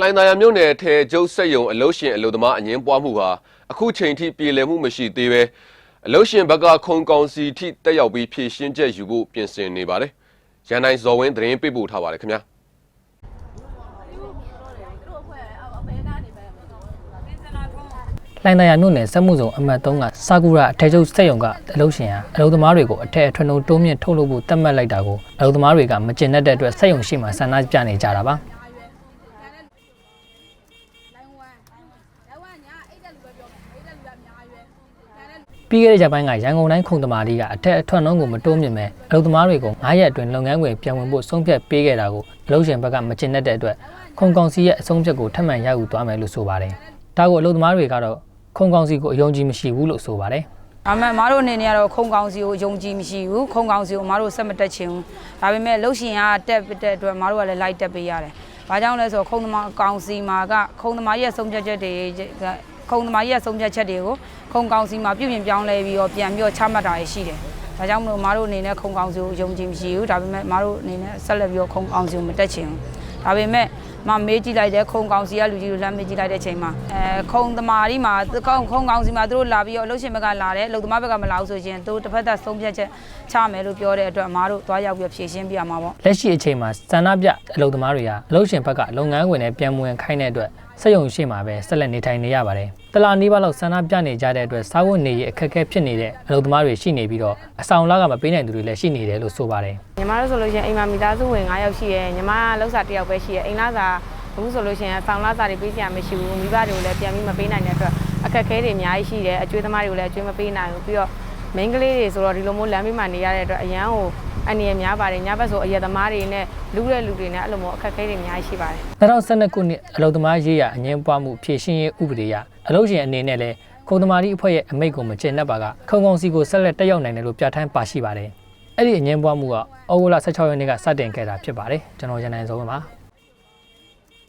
လှိုင်သာယာမြို့နယ်ထဲကျုပ်စက်ယုံအလုတ်ရှင်အလုတ်သမားအငင်းပွားမှုဟာအခုချိန်ထိပြေလည်မှုမရှိသေးပဲအလုတ်ရှင်ဘက်ကခုံကောင်စီထိတက်ရောက်ပြီးဖြည့်ရှင်းချက်ယူဖို့ပြင်ဆင်နေပါတယ်။ရန်တိုင်းဇော်ဝင်းသတင်းပေးပို့ထားပါတယ်ခင်ဗျာ။လှိုင်သာယာမြို့နယ်စက်မှုဆောင်အမှတ်3ကစာကူရာအထက်ချုပ်စက်ရုံကအလုပ်ရှင်ဟာအလုပ်သမားတွေကိုအထက်အထွန်းတိုးမြင့်ထုတ်လုပ်ဖို့တတ်မှတ်လိုက်တာကိုအလုပ်သမားတွေကမကျင်တတ်တဲ့အတွက်စက်ရုံရှိမှဆန္ဒပြနေကြတာပါ လိုင်းဝမ်လိုင်းဝမ်ညာအိတ်တက်လူပဲပြောမယ်အိတ်တက်လူကအများရွယ်ဒါနဲ့ ပြီးခဲ့တဲ့ရက်ပိုင်းကရန်ကုန်တိုင်းခုံတမာတီကအထက်အထွန်းနှုန်းကိုမတိုးမြင့်ပဲအလုပ်သမားတွေကို9ရက်အတွင်းလုပ်ငန်းခွင်ပြန်ဝင်ဖို့ဆုံးဖြတ်ပေးခဲ့တာကိုအလုပ်ရှင်ဘက်ကမကျင်တတ်တဲ့အတွက်ခုံကောင်စီရဲ့အဆုံးဖြတ်ကိုထပ်မံရယူသွားမယ်လို့ဆိုပါတယ်ဒါကိုအလုပ်သမားတွေကတော့ခုံကောင်စီကိုအယုံကြည်မရှိဘူးလို့ဆိုပါတယ်ဒါပေမဲ့မတို့အနေနဲ့ကတော့ခုံကောင်းစီကိုယုံကြည်မရှိဘူးခုံကောင်းစီကိုမတို့ဆက်မတက်ချင်ဘူးဒါပေမဲ့လှုပ်ရှင်ကတက်တဲ့အတွက်မတို့ကလည်းလိုက်တက်ပေးရတယ်ဘာကြောင့်လဲဆိုတော့ခုံသမားကောင်းစီမှာကခုံသမားရဲ့ဆုံးဖြတ်ချက်တွေက ခုံသမားရဲ့ဆုံးဖြတ်ချက်တွေကိုခုံကောင်းစီမှာပြုပြင်ပြောင်းလဲပြီးတော့ပြန်ပြီးတော့ချမှတ်တာရရှိတယ်ဒါကြောင့်မလို့မတို့အနေနဲ့ခုံကောင်းစီကိုယုံကြည်မရှိဘူးဒါပေမဲ့မတို့အနေနဲ့ဆက်လက်ပြီးတော့ခုံကောင်းစီကိုမတက်ချင်ဘူးဒါပေမဲ့မမေးကြည့်လိုက်တဲ့ခုံကောင်စီကလူကြီးတို့လှမ်းမေးကြည့်လိုက်တဲ့အချိန်မှာအဲခုံသမားဒီမှာခုံခုံကောင်စီမှာသူတို့လာပြီးတော့အလုပ်ရှင်ဘက်ကလာတယ်အလုပ်သမားဘက်ကမလာဘူးဆိုရင်သူတို့တစ်ဖက်သက်ဆုံးဖြတ်ချက်ချမယ်လို့ပြောတဲ့အတွက်အမားတို့သွားရောက်ပြီးတော့ဖြည့်ရှင်းပြရမှာပေါ့လက်ရှိအချိန်မှာစန္ဒပြအလုပ်သမားတွေဟာအလုပ်ရှင်ဘက်ကလုပ်ငန်းဝင်နဲ့ပြန်မဝင်ခိုင်းတဲ့အတွက်စက်ရုံရှိမှာပဲဆက်လက်နေထိုင်နေရပါတယ်။တလာနီးပါးလောက်စန္ဒပြနေကြတဲ့အတွက်စားဝတ်နေရေးအခက်အခဲဖြစ်နေတဲ့အလုပ်သမားတွေရှိနေပြီးတော့အဆောင်လကမပေးနိုင်သူတွေလည်းရှိနေတယ်လို့ဆိုပါတယ်ညီမတို့ဆိုလို့ရှိရင်အိမ်မှာမိသားစုဝင်9ယောက်ရှိရဲညီမကလောက်စာ1ယောက်ပဲရှိရဲအိမ်လာစာ အခုဆိုလို့ရှိရင်ဆောင်းလာစာတွေပေးစရာမရှိဘူးမိဘတွေကိုလည်းပြန်ပြီးမပေးနိုင်တဲ့အတွက်အခက်အခဲတွေအများကြီးရှိတယ်အကျွေးသမားတွေကိုလည်းအကျွေးမပေးနိုင်ဘူးပြီးတော့ main ကလေးတွေဆိုတော့ဒီလိုမျိုးလမ်းဘေးမှာနေရတဲ့အတွက်အရန်ကိုအနေရများပါတယ်ညဘက်ဆိုအရက်သမားတွေနဲ့လူတဲ့လူတွေနဲ့အဲ့လိုမျိုးအခက်အခဲတွေအများကြီးရှိပါတယ်။2012ခုနှစ်အလုပ်သမားရေးရအငင်းပွားမှုဖြည့်ရှင်းရေးဥပဒေအရအလုပ်ရှင်အနေနဲ့လည်းခုံသမားဒီအဖွဲ့ရဲ့အမိန့်ကိုမကျေနပ်ပါကခုံကောင်စီကိုဆက်လက်တက်ရောက်နိုင်တယ်လို့ပြဋ္ဌာန်းပါရှိပါတယ်။အဲ့ဒီအငင်းပွားမှုကဩဂုတ်လ16ရက်နေ့ကစတင်ခဲ့တာဖြစ်ပါတယ်။ကျွန်တော်ရန်နိုင်ဆုံးပါ။